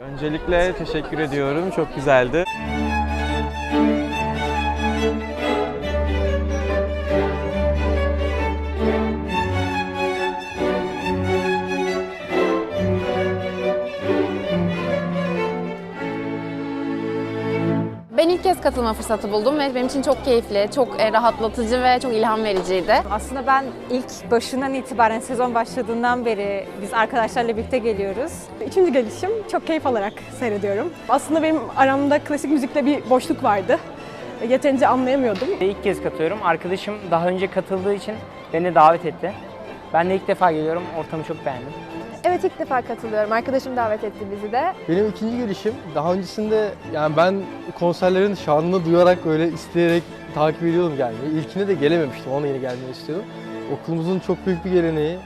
Öncelikle teşekkür ediyorum. Çok güzeldi. Ben ilk kez katılma fırsatı buldum ve benim için çok keyifli, çok e, rahatlatıcı ve çok ilham vericiydi. Aslında ben ilk başından itibaren sezon başladığından beri biz arkadaşlarla birlikte geliyoruz. Üçüncü gelişim çok keyif alarak seyrediyorum. Aslında benim aramda klasik müzikle bir boşluk vardı. Yeterince anlayamıyordum. İlk kez katılıyorum. Arkadaşım daha önce katıldığı için beni davet etti. Ben de ilk defa geliyorum. Ortamı çok beğendim. Evet ilk defa katılıyorum. Arkadaşım davet etti bizi de. Benim ikinci gelişim. Daha öncesinde yani ben konserlerin şanını duyarak böyle isteyerek takip ediyordum gelmeyi. İlkine de gelememiştim. Ona yeni gelmeyi istiyordum. Okulumuzun çok büyük bir geleneği.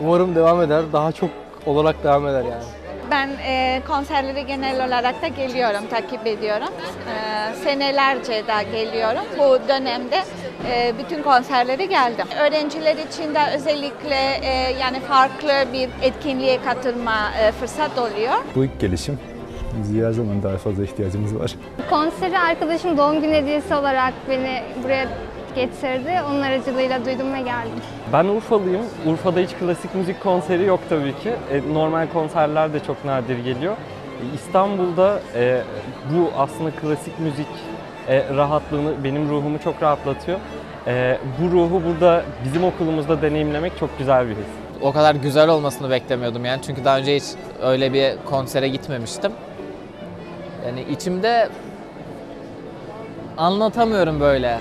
Umarım devam eder. Daha çok olarak devam eder yani. Ben e, konserlere genel olarak da geliyorum, takip ediyorum. E, senelerce de geliyorum. Bu dönemde e, bütün konserlere geldim. Öğrenciler için de özellikle e, yani farklı bir etkinliğe katılma e, fırsat oluyor. Bu ilk gelişim. Müziğe her zaman daha fazla ihtiyacımız var. Konseri arkadaşım doğum günü hediyesi olarak beni buraya getirdi. Onun aracılığıyla duydum ve geldim. Ben Urfalıyım. Urfa'da hiç klasik müzik konseri yok tabii ki. E, normal konserler de çok nadir geliyor. E, İstanbul'da e, bu aslında klasik müzik e, rahatlığını, benim ruhumu çok rahatlatıyor. E, bu ruhu burada bizim okulumuzda deneyimlemek çok güzel bir his. o kadar güzel olmasını beklemiyordum yani çünkü daha önce hiç öyle bir konsere gitmemiştim. Yani içimde anlatamıyorum böyle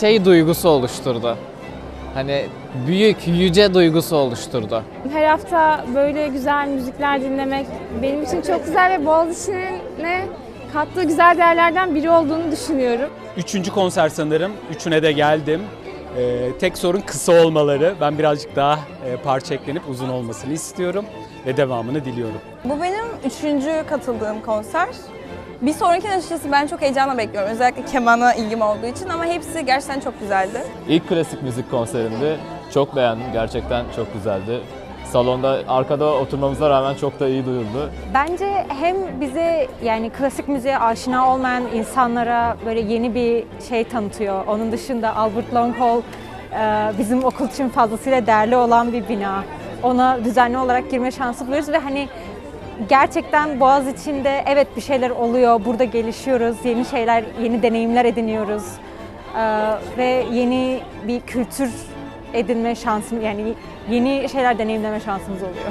şey duygusu oluşturdu. Hani büyük, yüce duygusu oluşturdu. Her hafta böyle güzel müzikler dinlemek benim için çok güzel ve Boğaziçi'nin ne kattığı güzel değerlerden biri olduğunu düşünüyorum. Üçüncü konser sanırım. Üçüne de geldim. Ee, tek sorun kısa olmaları. Ben birazcık daha e, parça eklenip uzun olmasını istiyorum ve devamını diliyorum. Bu benim üçüncü katıldığım konser. Bir sonraki açıkçası ben çok heyecanla bekliyorum. Özellikle kemana ilgim olduğu için ama hepsi gerçekten çok güzeldi. İlk klasik müzik konserimdi. Çok beğendim. Gerçekten çok güzeldi. Salonda arkada oturmamıza rağmen çok da iyi duyuldu. Bence hem bize yani klasik müziğe aşina olmayan insanlara böyle yeni bir şey tanıtıyor. Onun dışında Albert Long Hall e, bizim okul için fazlasıyla değerli olan bir bina. Ona düzenli olarak girme şansı buluyoruz ve hani gerçekten Boğaz içinde evet bir şeyler oluyor, burada gelişiyoruz, yeni şeyler, yeni deneyimler ediniyoruz E, ve yeni bir kültür edinme şansım yani yeni şeyler deneyimleme şansımız oluyor.